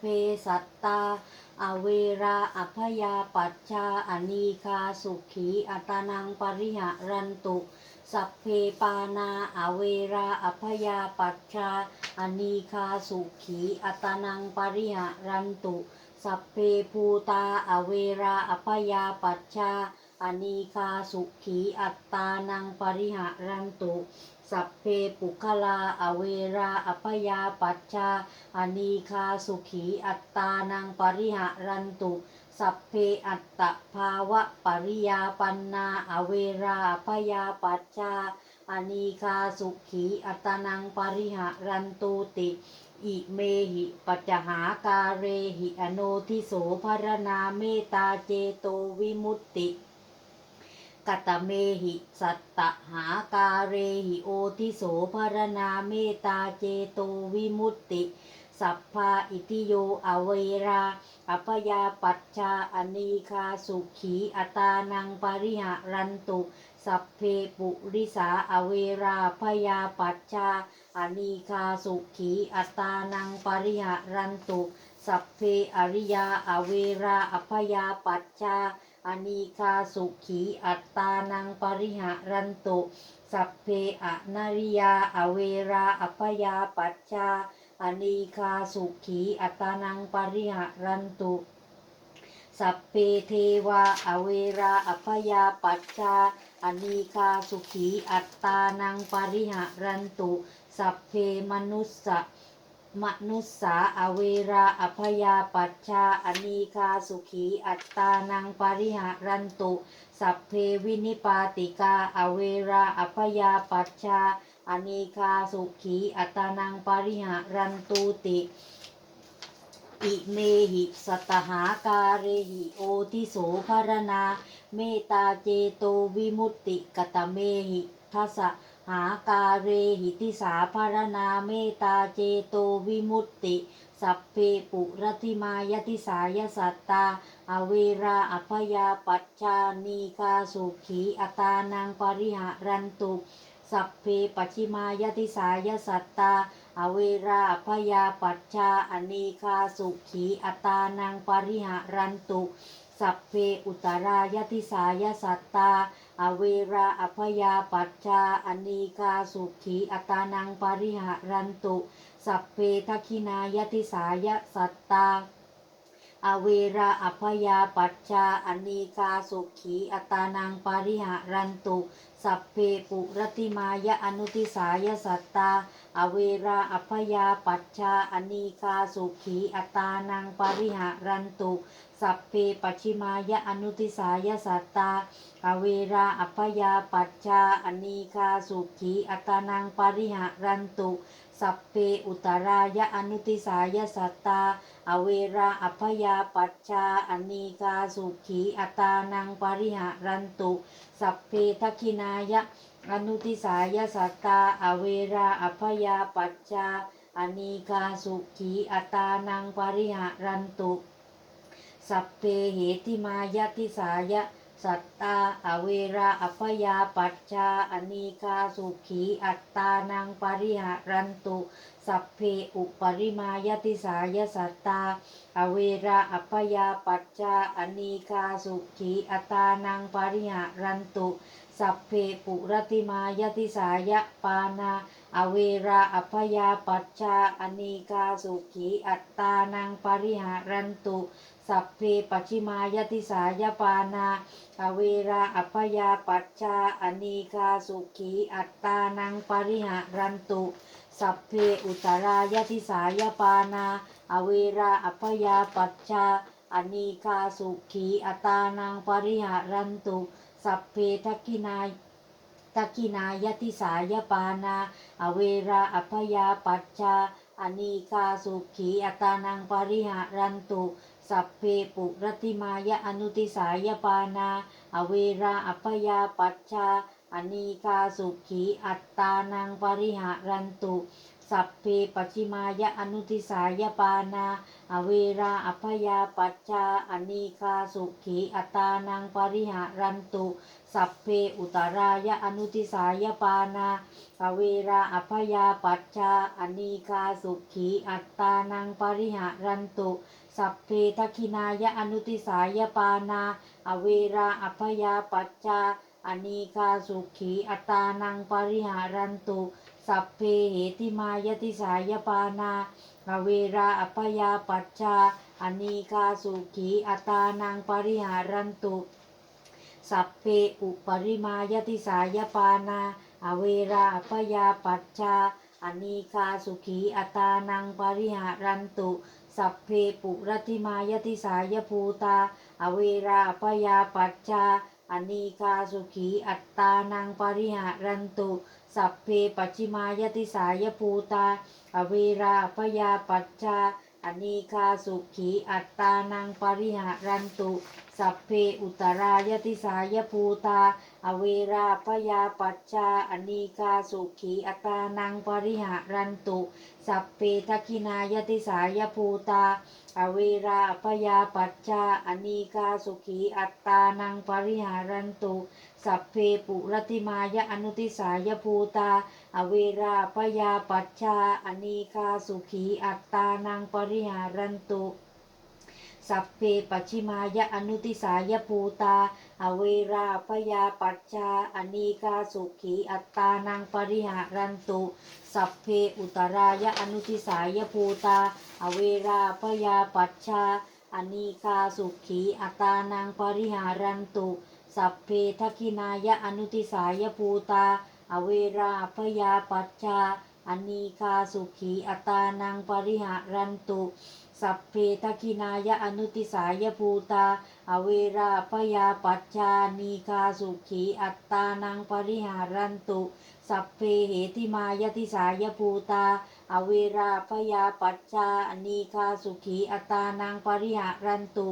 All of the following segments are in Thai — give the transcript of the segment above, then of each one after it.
เพสัตตา อเวราอัพยาปัชชาอนีคาสุขีอัตานังปริหะรันตุ สัพเพปานาอเวราอัพยาปัชชาอนีคาสุขีอัตานังปริหะรันตุ สัพเพภูตาอเวราอัพยาปัชชาอนีคาสุขีอัตตานังปริหะรันตุ สัพเพปุคลา อเวราอัพยาปัชชา อนีคาสุขีอัตตานังปริหะรันตุ สัพเพอัตตภาวะปริยาปันนาอเวราอัพยาปัชชา อนีคาสุขีอัตตานังปริหะรันตุติ อิเมหิปัจหาการเรหิอโนทิโสภรนาเมตาเจโตวิมุตติ กตเมหิสัตตหาการเรหิโอทิโสภรนาเมตาเจโตวิมุตติ สัพพาอิติโยอเวราอัปยาปัชชาอนีคาสุขีอัตานังปริหะรันตุ สัพเพปุริสาอเวราพยาปัชชาอนีคาสุขีอัตานังปริหะรันตุ สัพเพอริยาอเวราอพยาปัชชา อนีคาสุขีอัตตานังปริหะรันตุสัพเพอนาริยาอเวราอพยาปัชชาอนีคาสุขีอัตตานังปริหะรันตุ สัพเพเทวาอเวราอพยาปัชชาอนีคาสุขีอัตตานังปริหะรันตุ สัพเพมนุสสะ มนุสสาอเวราอพยาปัชชาอนีคาสุขีอัตตานังปริหะรันตุ สัพเพวินิปาติกาอเวราอพยาปัชชาอนีคาสุขีอัตตานังปริหะรันตุติอิเมหิสัตหาการเรหิโอทิโสภรณา เมตาเจโตวิมุตติกตเมหิทัส หาการเรหิติสาภรณาเมตาเจโตวิมุตติ สัพเพปุรติมายติสายสัตตา อเวราอภยาปัชชานีคาสุขีอตานังปริหะรันตุ สัพเพปัชิมายติสายสัตตา อเวราอภยาปัชชาอนีคาสุขีอตานังปริหะรันตุ สัพเพอุตรายติสายสัตตา อเวราอภยาปัชชาอเนีคาสุขีอตานังปริหะรันตุ สัพเพทักขินายติสายสัตตาอเวราอภยาปัชชาอเนีคาสุขีอัตานังปาริหะรันตุ สัพเพปุรติมายะอนุติสายสัตตา อเวราอภยาปัชชาอเนีคาสุขีอัตานังปาริหะรันตุ สัพเพปัชิมายะอนุติสายสัตตาอเวราอภยาปัชชาอนีคาสุขีอัตานังปาริหะรันตุ สัพเพอุตรายะอนุติสายสัตตาอเวราอัพยาปัชชาอนีคาสุขีอัตานังปริหะรันตุ สัพเพทักินายะอนุติสายสัตตาอเวราอัพยาปัชชาอนีคาสุขีอัตานังปริหะรันตุ สัพเพเหติมายติสายะ สัตตาอเวราอัพยาปัชชาอนีคาสุขีอัตตานังปริหะรันตุสัพเพอุปริมายติสายสัตตา อเวราอัพยาปัชชาอนีคาสุขีอัตานังปริหะรันตุ สัพเพปุรติมายติสายปานา อเวราอัพยาปัชชาอนีคาสุขีอัตตานังปริหะรันตุสัพเพปัชิมายติสายปานาอเวราอัพยาปัชชาอนีคาสุขีอัตตานังปริหะรันตุสัพเพอุตรายติสายปานาอเวราอัพยาปัชชาอนีคาสุขีอัตานังปริหะรันตุสัพเพทักขินาย ตะกินายติสายปานา อเวราอัพยาปัจชาอนีกาสุขีอัตานังปริหารันตุ สัพเพปุรติมายะอนุติสายปานา อเวราอัพยาปัจชาอนีกาสุขีอัตตานังปริหารันตุ สัพเพปัจฉิมายะอนุทิสายปานา อเวราอัพยาปัจจาอนีคาสุขีอัตานังปริหารันตุ สัพเพอุตรายะอนุทิสายปานา อเวราอัพยาปัจจาอนีคาสุขีอัตานังปริหารันตุ สัพเพทักขินายะอนุทิสายปานา อเวราอัพยาปัจจาอนีคาสุขีอัตตานังปริหารันตุ สัพเพเหติมายติสายปานาอเวราอัพยาปัจจาอนีคาสุขีอัตานังปริหารันตุสัพเพอุปริมายติสายปานาอเวราอัพยาปัจจาอนีคาสุขีอัตานังปริหารันตุ สัพเพปุรติมายติสายภูตา อเวราอัพยาปัจจา อนีคาสุขีอัตตานังปริหารันตุ สัพเพปัจิมายติสายภูตา อเวราพยาปัจจาอนีคาสุขีอัตตานังปริหารันตุ สัพเพอุตรายติสายภูตา อเวราพยาปัจจาอนีคาสุขีอัตตานังปริหารันตุ สัพเพทักินายติสายภูตา อเวราพยาปัจจาอนีคาสุขีอัตตานังปริหารันตุสัพเพปุรติมายะอนุติสายภูตา อเวราพยาปัจจาอนีคาสุขีอัตตานังปริหารันตุสัพเพปัจฉิมายะอนุติสายภูตา อเวราพยาปัจจาอนีคาสุขีอัตตานังปริหารันตุ สัพเพอุตรายะอนุติสายภูตา อเวราพยาปัจจาอนีคาสุขีอัตานังปริหารันตุ สัพเพทักินายะอนุติสายภูตา อเวราพยาปัจจาอนีคาสุขีอัตานังปริหารันตุสัพเพทักินายะอนุติสายภูตาอเวราพยาปัจจานีคาสุขีอัตตานังปริหารันตุ สัพเพเหติมายติสายภูตา อเวราพยาปัจจานีคาสุขีอัตานังปริหารันตุ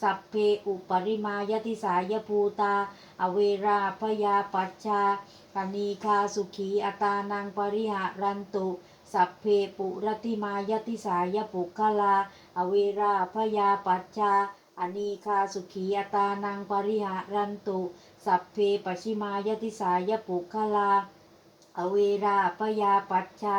สัพเพอุปริมายติสายภูตา อเวราพยาปัจจาอนีคาสุขีอัตตานังปริหารันตุสัพเพปุรติมายติสายปุคลา อเวราพยาปัจจาอนีคาสุขีอัตานังปริหารันตุ สัพเพปชิมายติสายปุคลา อเวราพยาปัจจา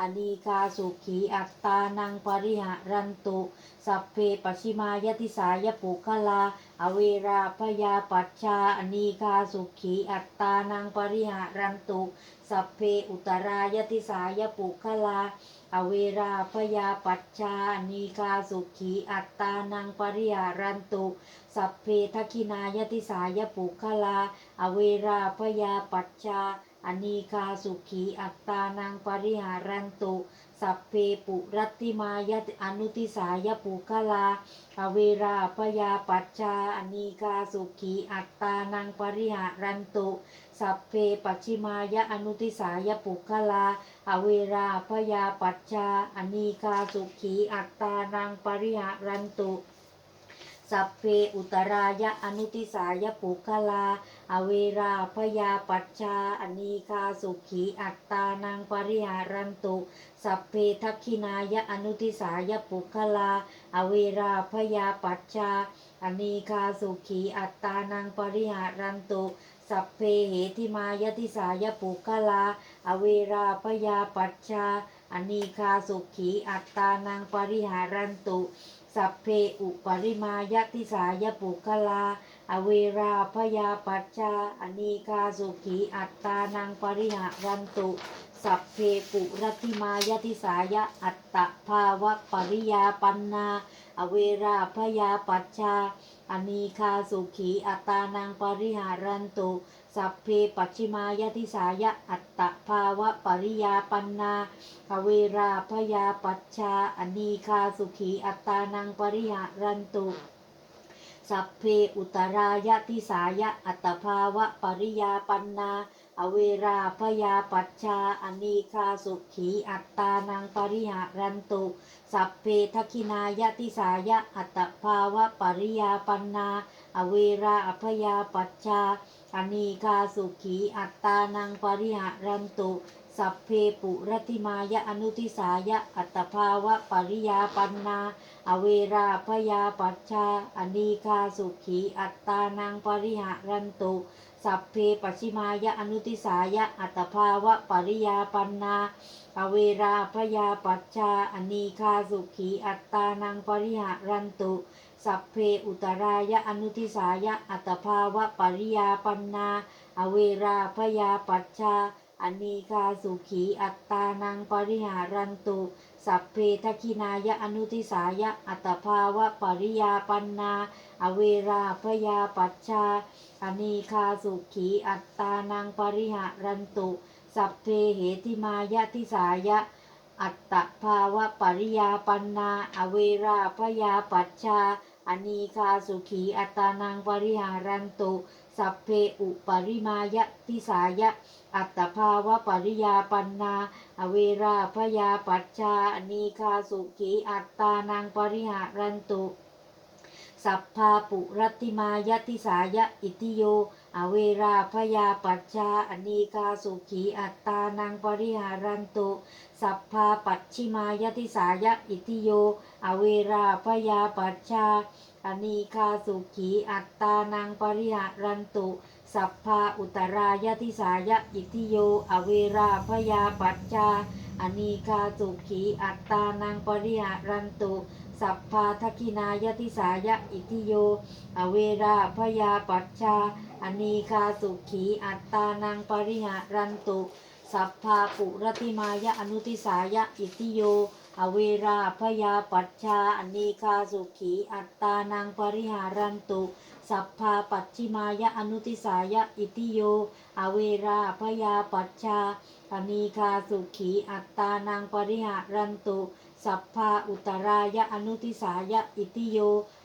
อนีคาสุขีอัตตานังปริหารันตุ สัพเพปชิมายติสายปุคลา อเวราพยาปัจจาอนีคาสุขีอัตตานังปริหารันตุ สัพเพอุตรายติสายปุคลา อเวราพยาปัจจานีคาสุขีอัตตานังปริหารันตุ สัพเพทักขินายติสายปุคลา อเวราพยาปัจจา อนีคาสุขีอัตตานังปริหารันตุสัพเพปุรัติมายตอนุติสายปุคลา อเวราพยาปัจจาอนีคาสุขีอัตตานังปริหารันตุสัพเพปัจฉิมายะอนุติสายปุคลา อเวราพยาปัจจาอนีคาสุขีอัตตานังปริหารันตุ สัพเพอุตรายะอนุติสายปุคลา อเวราพยาปัจจาอนีคาสุขีอัตตานังปริหารันตุ สัพเพทักขินายะอนุติสายปุคลา อเวราพยาปัจจาอนีคาสุขีอัตตานังปริหารันตุสัพเพเหติมายติสายปุคลา อเวราพยาปัจจาอนีคาสุขีอัตตานังปริหารันตุ สัพเพอุปริมายติสายปุคลา อเวราพยาปัจจาอนีคาสุขีอัตตานังปริหารันตุ สัพเพปุรัติมายติสายอัตตภาวะปริยาปันนา อเวราพยาปัจจาอนีคาสุขีอัตตานังปริหารันตุ สัพเพปัจฉิมายติสายะอัตตภาวะปริยาปันนาอเวราพยาปัจจาอนีคาสุขีอัตตานังปริหารันตุ สัพเพอุตรายติสายะอัตตภาวะปริยาปันนาอเวราพยาปัจจาอนีคาสุขีอัตตานังปริหารันตุ สัพเพทักินายติสายะอัตตภาวะปริยาปันนา อเวราอพยาปัจจา อนีคาสุขีอัตตานังปริหารันตุ สัพเพปุรติมายะอนุทิสายะอัตภาวะปริยาปันนา อเวราพยาปัชชาอนีคาสุขีอัตตานังปริหารันตุสัพเพปชิมายะอนุติสายะอัตตภาวะปริยาปันนาอเวราพยาปัชชาอนีคาสุขีอัตตานังปริหารันตุ สัพเพอุตรายะอนุทิสายะอัตภาวะปริยาปันนา อเวราพยาปัชชาอเนีคาสุขีอัตตานังปริหารันตุ สัพเพทักขินายะอนุทิสายะอัตภาวะปริยาปันนา อเวราพยาปัชชาอเนีคาสุขีอัตตานังปริหารันตุ สัพเพเหติมายะทิสายะ อัตตภาวะปริยาปันนาอเวราพยาปัชชาอนีคาสุขีอัตานังปริหารันตุสัพเพอุปริมายะทิสายะ อัตตภาวะปริยาปันนา อเวราพยาปัชชาอนีคาสุขีอัตานังปริหารันตุสัพพาปุรติมายติสายะ อิติโย อเวราพยาปัชชาอนีคาสุขีอัตตานังปริหารันตุสัพพาปัชชิมายติสายะอิติโย อเวราพยาปัชชาอนีคาสุขีอัตตานังปริหารันตุสัพพาอุตรายะติสายะอิติโย อเวราพยาปัชชาอนีคาสุขีอัตตานังปริหารันตุ สัพพาทักขินายติสายะอิทิโย อเวราพยาปัชชา อนีคาสุขีอัตตานังปริหารันตุ สัพพาปุรติมายะอนุติสายะอิทิโย อเวราพยาปัชชา อนีคาสุขีอัตตานังปริหารันตุสัพพาปัจฉิมายะอนุติสายะอิทิโย อเวราพยาปัชชาอนีคาสุขีอัตตานังปริหารันตุ สัพพาอุตรายะอนุติสายะอิติโย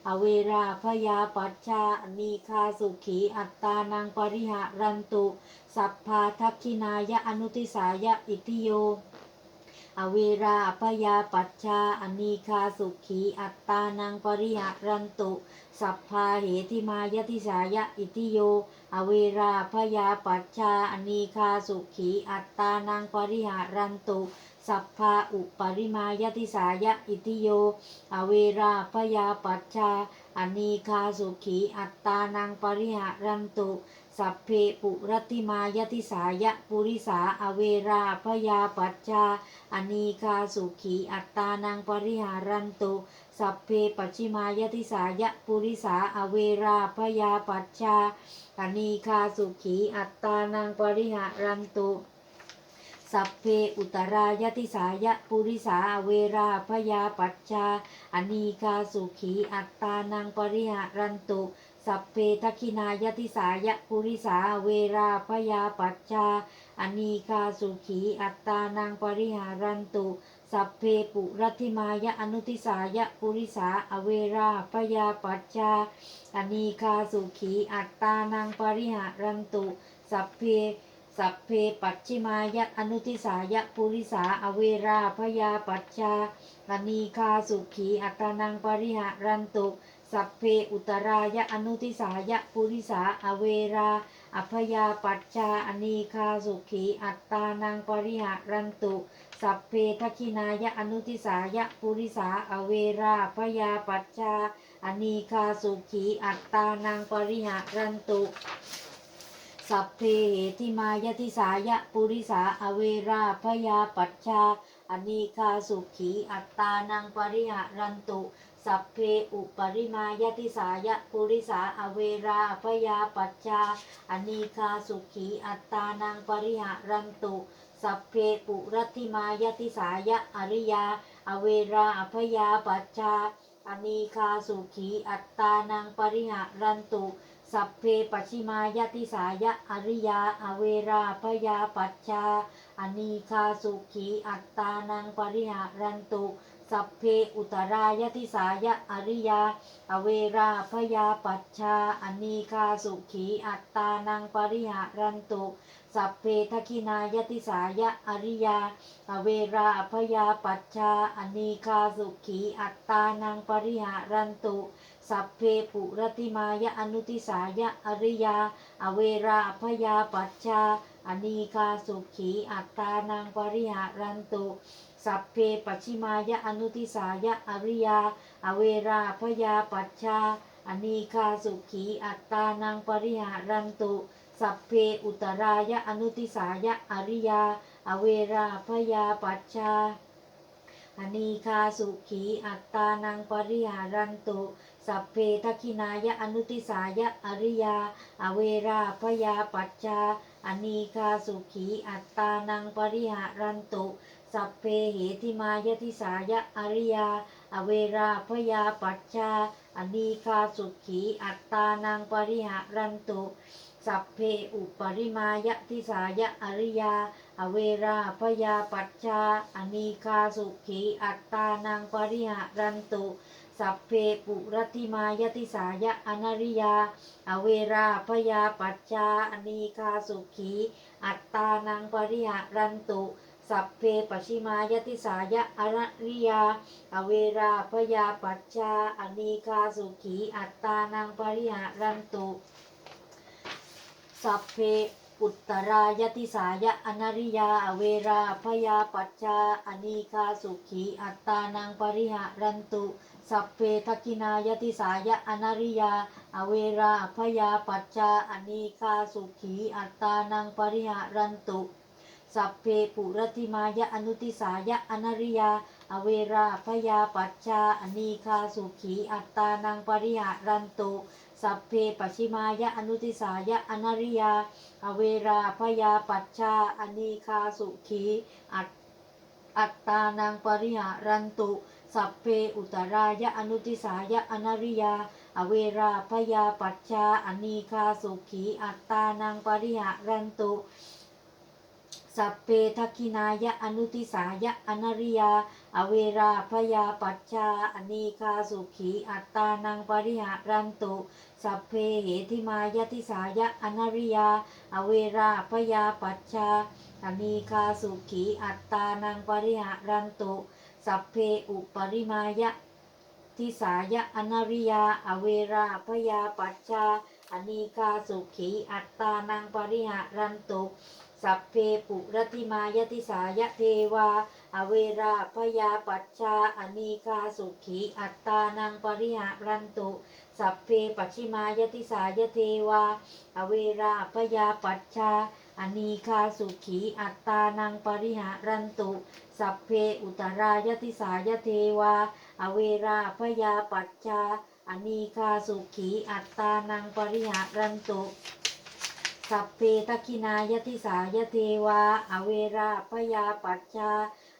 อเวราพยาปัชชานีคาสุขีอัตตานังปริหารันตุ สัพพาทักขินายะอนุติสายะอิติโย อเวราพยาปัชชาอนีคาสุขีอัตตานังปริหารันตุ สัพพาเหติมายติสายะอิติโย อเวราพยาปัชชาอนีคาสุขีอัตตานังปริหารันตุ สัพพาอุปริมายติสายะอิติโย อเวราพยาปัชชา อนีคาสุขีอัตตานังปริหารันตุสัพเพปุรติมายติสายะปุริสาอเวราพยาปัชชา อนีคาสุขีอัตตานังปริหารันตุสัพเพปัจฉิมายติสายะปุริสาอเวราพยาปัชชา อนีคาสุขีอัตตานังปริหารันตุ สัพเพอุตรายติสายะปุริสาเวราพยาปัชชา อนีคาสุขีอัตตานังปริหารันตุ สัพเพทักินายติสายะปุริสาเวราพยาปัชชา อนีคาสุขีอัตตานังปริหารันตุสัพเพปุรัติมายะอนุติสายะปุริสาอเวราพยาปัชชาอนีคาสุขีอัตตานังปริหารันตุ สัพเพ สัพเพปัจฉิมายะอนุติสายะปุริสาอเวราพยาปัชชาอนีคาสุขีอัตตานังปริหารันตุสัพเพอุตรายะอนุติสายะปุริสาอเวราอพยาปัชชาอนีคาสุขีอัตตานังปริหารันตุสัพเพทักินายะอนุติสายะปุริสาอเวราพยาปัชชาอนีคาสุขีอัตตานังปริหารันตุ สัพเพเหติมายติสายะปุริสาอเวราพยาปัชชาอเนคาสุขีอัตตานังปริหรันตุ สัพเพอุปริมายติสายะปุริสาอเวราพยาปัชชาอเนคาสุขีอัตตานังปริหรันตุ สัพเพปุรัติมายติสายะอริยา อเวราพยาปัชชา อนีคาสุขีอัตตานังปริหารันตุ สัพเพปชิมายติสายะอริยาอเวราพยาปัชชาอนีคาสุขีอัตตานังปริหารันตุสัพเพอุตรายติสายะอริยา อเวราพยาปัชชาอนีคาสุขีอัตตานังปริหารันตุ สัพเพทักขินายติสายะอริยา อเวราพยาปัชชาอนีคาสุขีอัตตานังปริหารันตุ สัพเพปุรติมายะอนุติสายะอริยา อเวราพยาปัชชาออนีคาสุขีอัตตานังปริหารันตุสัพเพปัชิมายะอนุทิสายะอริยา อเวราพยาปัชชาอนีคาสุขีอัตตานังปริหารันตุ สัพเพอุตรายะอนุทิสายะอริยา อเวราพยาปัชชาอนีคาสุขีอัตตานังปริหารันตุสัพเพทักินายะอนุติสายะอริยา อเวราพยาปัจจาอนีคาสุขีอัตตานังปริหารันตุสัพเพเหติมายติสายะอริยา อเวราพยาปัจจาอนีคาสุขีอัตตานังปริหารันตุ สัพเพอุปริมายติสายะอริยา อเวราพยาปัจจาอนีคาสุขีอัตตานังปริหารันตุ สัพเพปุรติมายติสายะอนริยา อเวราพยาปัจจาอนีคาสุขีอัตตานังปริหารันตุสัพเพปชิมายติสายะอริยา อเวราพยาปัจจาอนีคาสุขีอัตตานังปริหารันตุ สัพเพอุตตรายติสายะอนาริยาอเวราพยาปัจจาอนีคาสุขีอัตตานังปริหารันตุสัพเพทักินายติสายะอนาริยาอเวราพยาปัจจาอนีคาสุขีอัตตานังปริหารันตุสัพเพปุรติมายะอนุติสายะอนาริยาอเวราพยาปัจจาอนีคาสุขีอัตตานังปริหารันตุ สัพเพปชิมายะอนุติสายะอนริยา อเวราพยาปัจชาอนีคาสุขีอัตอัตตานังปริหารันตุ สัพเพอุตรายะอนุติสายะอนริยา อเวราพยาปัจชาอนีคาสุขีอัตตานังปริหารันตุ สัพเพทักขินายะอนุติสายะอนริยา อเวราพยาปัจจาอนีคาสุขีอัตตานังปริหารันตุ สัพเพเหติมายติสายะอนริยา อเวราพยาปัจจาอนีคาสุขีอัตตานังปริหารันตุ สัพเพอุปริมายะทิสายะอนริยา อเวราพยาปัจจาอนีคาสุขีอัตตานังปริหารันตุ สัพเพปุรติมายติสายะเทวา อเวราพยาปัจจาอนีคาสุขีอัตตานังปริหารันตุสัพเพปัชิมายติสายะเทวา อเวราพยาปัจจาอนีคาสุขีอัตตานังปริหารันตุ สัพเพอุตรายติสายะเทวา อเวราพยาปัจจาอนีคาสุขีอัตตานังปริหารันตุ สัพเพทักขินายติสายเทวา อเวราพยาปัจจา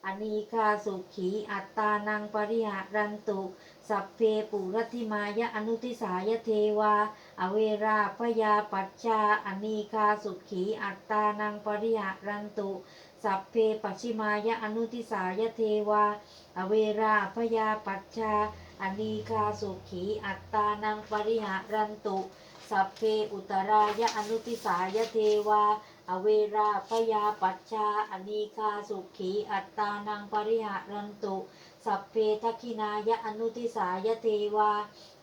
อนีคาสุขีอัตตานังปริหารันตุสัพเพปุรติมายะอนุติสายเทวา อเวราพยาปัจจาอนีคาสุขีอัตตานังปริหารันตุสัพเพปัชชิมายะอนุติสายเทวา อเวราพยาปัจจาอนีคาสุขีอัตตานังปริหารันตุ สัพเพอุตรายะอนุติสายเทวา อเวราพยาปัจจาอนีคาสุขีอัตตานังปริหารันตุสัพเพทักขินายะอนุติสายเทวา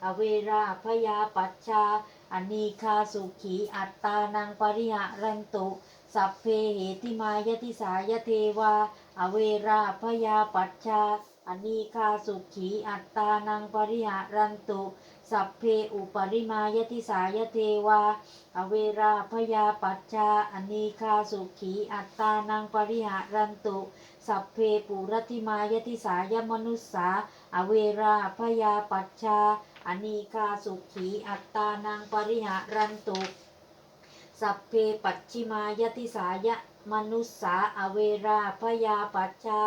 อเวราพยาปัจจาอนีคาสุขีอัตตานังปริหารันตุสัพเพเหติมายติสายเทวา อเวราพยาปัจจาอนีคาสุขีอัตตานังปริหารันตุ สัพเพอุปริมายติสายเทวา อเวราพยาปัจจาอนีคาสุขีอัตตานังปริหารันตุ สัพเพปุรติมายติสายมนุสสา อเวราพยาปัจจาอนีคาสุขีอัตตานังปริหารันตุ สัพเพปัจฉิมายติสายมนุสสาอเวราพยาปัจจา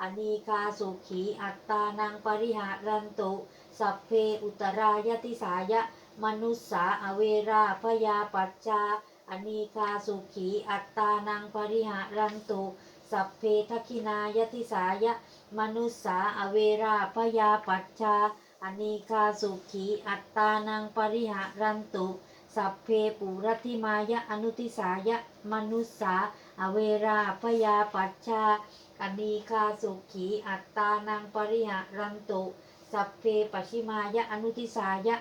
อนีคาสุขีอัตตานังปริหารันตุ สัพเพอุตรายติสายะ มนุสสาอเวราพยาปัจจา อนีคาสุขี อัตตานังปริหารันตุ สัพเพทักินายติสายะ มนุสสาอเวราพยาปัจจา อนีคาสุขี อัตตานังปริหารันตุ สัพเพปุรติมายะอนุติสายะ มนุสสาอเวราพยาปัจจาอนีคาสุขี อัตตานังปริหารันตุ สัพเพปชิมายะอนุติสายะ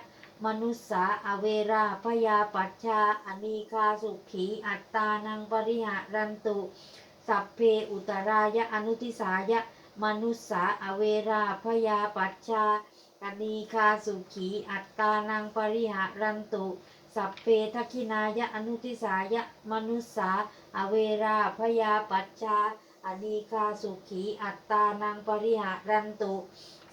มนุสสาอเวราพยาปัชชาอนีคาสุขีอัตตานังปริหารันตุ สัพเพอุตรายะอนุทิสายะ มนุสสาอเวราพยาปัชชาอนีคาสุขีอัตตานังปริหารันตุสัพเพทักขินายะอนุทิสายะ มนุสสาอเวราพยาปัชชา อนีคาสุขีอัตตานังปริหารันตุ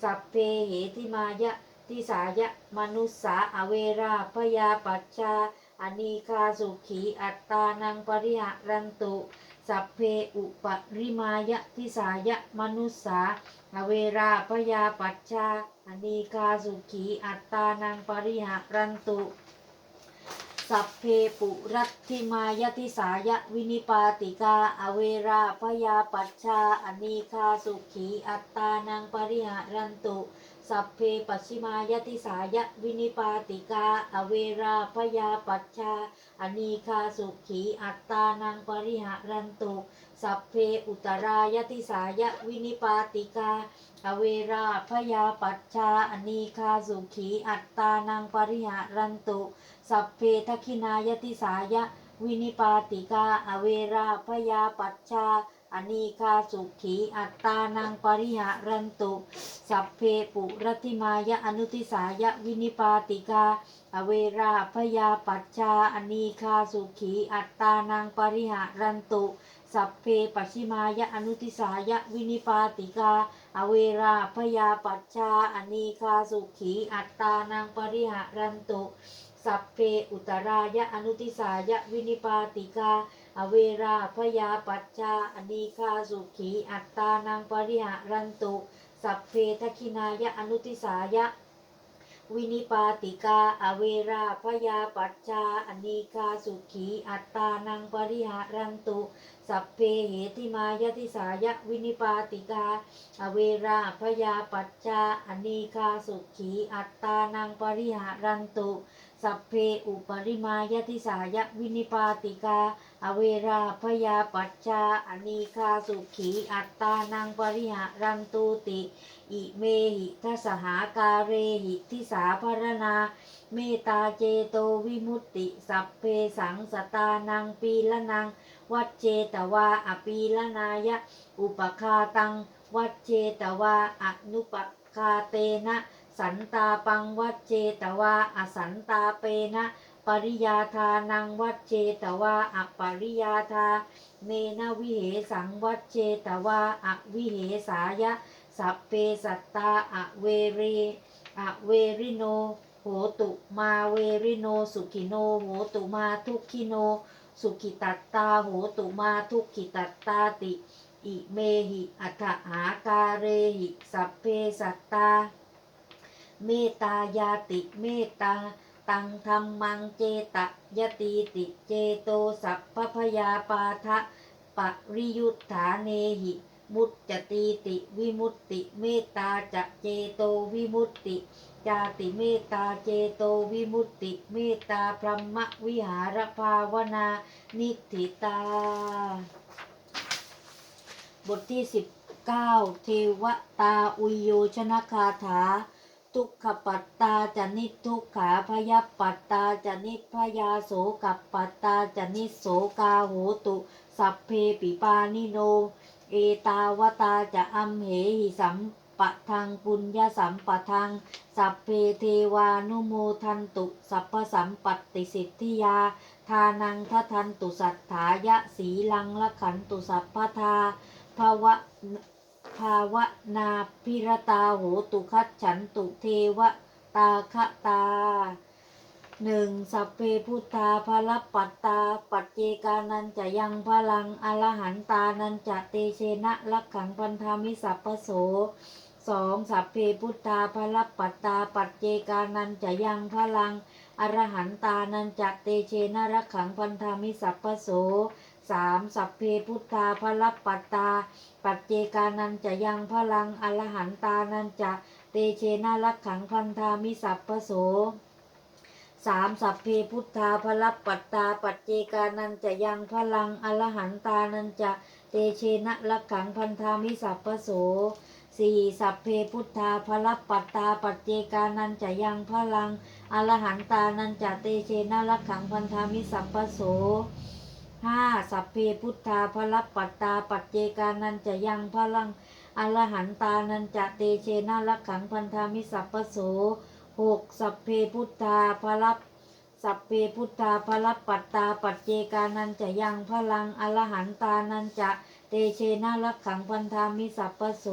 สัพเพเหติมายะทิสายะมนุสสาอเวราพยาปัชชาอนีคาสุขีอัตตานังปริหารันตุ สัพเพอุปริมายะทิสายะมนุสสาอเวราพยาปัชชาอนีคาสุขีอัตตานังปริหารันตุ สัพเพปุรัติมายติสายะวินิปาติกา อเวราพยาปัชชาอนีคาสุขีอัตตานังปริหารันตุ สัพเพปัชชิมายติสายะวินิปาติกา อเวราพยาปัชชาอนีคาสุขีอัตตานังปริหารันตุ สัพเพอุตรายติสายะวินิปาติกา อเวราพยาปัชชาอนีคาสุขี อัตตานังปริหารันตุ สัพเพทักขินายติสายะ วินิปาติกาอเวราพยาปัชชาอนีคาสุขี อัตตานังปริหารันตุ สัพเพปุรติมายะอนุติสายะวินิปาติกาอเวราพยาปัชชาอนีคาสุขี อัตตานังปริหารันตุ สัพเพปัชชิมายะอนุติสายะวินิปาติกา อเวราพยาปัชชาอนีคาสุขีอัตตานังปริหารันตุสัพเพอุตรายะอนุติสายะวินิปาติกา อเวราพยาปัชชาอนีคาสุขีอัตตานังปริหารันตุสัพเพทคินายะอนุติสายะ วินิปาติกา อเวราพยาปัชชาอนีคาสุขี อัตตานังปริหารันตุ สัพเพเหติมายติสายะวินิปาติกา อเวราพยาปัชชาอนีคาสุขี อัตตานังปริหารันตุ สัพเพอุปริมายติสายะวินิปาติกา อเวราพยาปัชชาอนีคาสุขีอัตตานังปริหารันตุติ อิเมหิทัสหาการเรหิทิสาภรณา เมตตาเจโตวิมุตติ สัพเพสังสตานังปีละนัง วัจเจตวาอปีละนายะ อุปคาตัง วัจเจตวาอนุปคาเตนะ สันตาปังวัจเจตวาอสันตาเปนะ ปริยาทานังวัจเจตวาอปริยาทาเนนะวิเหสังวัจเจตวาอวิเหสายะสัพเพสัตตาอเวเรอเวริโน โหตุมาเวริโน สุขิโน โหตุมาทุกขิโน สุขิตัตตาโหตุมาทุกขิตัตตาติ อิเมหิอัฏฐหาการเรหิสัพเพสัตตา เมตตายาติเมตตา ตังธรรมังเจตยติติเจโตสัพพพยาปาทะปริยุทธาเนหิ มุตจตีติวิมุตติเมตตาจะเจโตวิมุตติจาติเมตตาเจโตวิมุตติเมตตาพรหมวิหารภาวนานิธิตา บทที่ 19 เทวตาอุโยชนะคาถา ทุกขปัตตาจนิทุกขาพยัปปัตตาจนิพยาโสกับปัตตาจนิโสกาโหตุ สัพเพปิปานิโน เอตาวตาจะอัมเหหิสัมปะทังปุญญสัมปะทัง สัพเพเทวานุโมทันตุ สัพพสัมปัตติสิทธิยา ทานังททันตุสัทธายะสีลังละขันตุสัพพทาภาวะ ภาวนาพิรตาโหตุคัดฉันตุเทวตาคตาหนึ่งสัพเพพุทธาภลปัตตา ปัจเจกานันจะยังพลังอรหันตานันจะเตเชนะลักขังพันธามิสัพพโสสองสัพเพพุทธาภลปัตตา ปัจเจกานันจะยังพลัง อรหันตานันจะเตเชนรักขังพันธามิสัพพโสสามสัพเพพุทธาภลปัตตา ปัจเจกานันจะยังพลังอรหันตานันจะเตเชนรักขังพันธามิสัพพโสสามสัพเพพุทธาพลปัตตา ปัจเจกานันจะยังพลังอรหันตานันจะเตเชนะรักขังพันธามิสัพพโส สี่สัพเพพุทธาพลปัตตาปัจเจกานันจะยังพลังอรหันตานันจะเตเชนะลักขังพันธามิสัพพโสห้าสัพเพพุทธาพลปัตตาปัจเจกานันจะยังพลังอรหันตานันจะเตเชนะลักขังพันธามิสัพพโสหกสัพเพพุทธาพลสัพเพพุทธาพลัปปัตตาปัจเจกานันจะยังพลังอรหันตานันจะเตเชนะลักขังพันธามิสัพพโส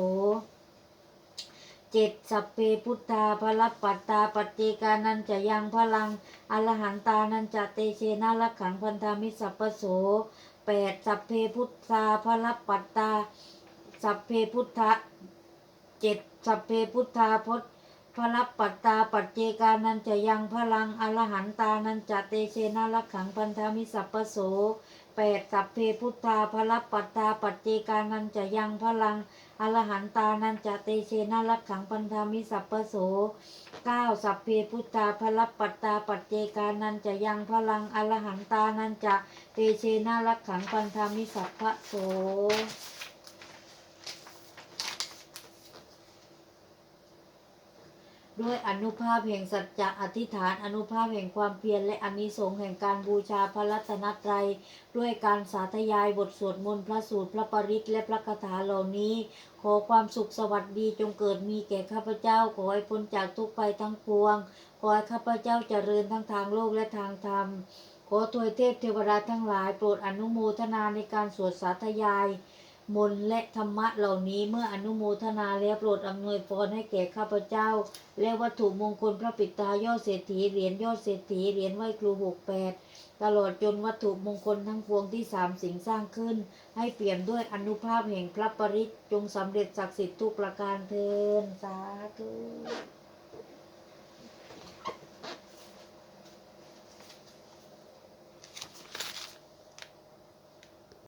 เจ็ดสัพเพพุทธาพลัปัตตาปัจเจกานันจะยังพลังอรหันตานันจะเตเชนะลักขังพันธามิสัพพโสแปดสัพเพพุทธาพลัปัตตา สัพเพพุทธะเจ็ดสัพเพพุทธาพจพลัปัตตาปัจเจกานันจะยังพลังอรหันตานันจะเตเชนะลักขังพันธามิสัพพโส แปดสัพเพพุทธาพลับปัตตาปัจเจกานันจะยังพลังอรหันตานันจะเตเชนะลักขังปันธามิสัพพโสเก้าสัพเพพุทธาพลับปัตตาปัจเจกานันจะยังพลังอรหันตานันจะเตเชนะลักขังปันธามิสัพพโส ด้วยอนุภาพแห่งสัจจะอธิษฐาน อนุภาพแห่งความเพียรและอานิสงส์แห่งการบูชาพระรัตนตรัย ด้วยการสาธยายบทสวดมนต์พระสูตรพระปริตและพระคาถาเหล่านี้ ขอความสุขสวัสดีจงเกิดมีแก่ข้าพเจ้าขอให้พ้นจากทุกข์ไปทั้งปวง ขอให้ข้าพเจ้าเจริญทั้งทางโลกและทางธรรม ขอทวยเทพเทวดาทั้งหลายโปรดอนุโมทนาในการสวดสาธยาย มนต์และธรรมะเหล่านี้เมื่ออนุโมทนาแล้วโปรดอำนวยพรให้แก่ข้าพเจ้า และวัตถุมงคลพระปิตายอดเศรษฐีเหรียญยอดเศรษฐีเหรียญไหวครูหกแปดตลอดจนวัตถุมงคลทั้งพวงที่สามสิ่งสร้างขึ้น ให้เปลี่ยนด้วยอนุภาพแห่งพระปริตจงสำเร็จศักดิ์สิทธิ์ทุกประการเทินสาธุ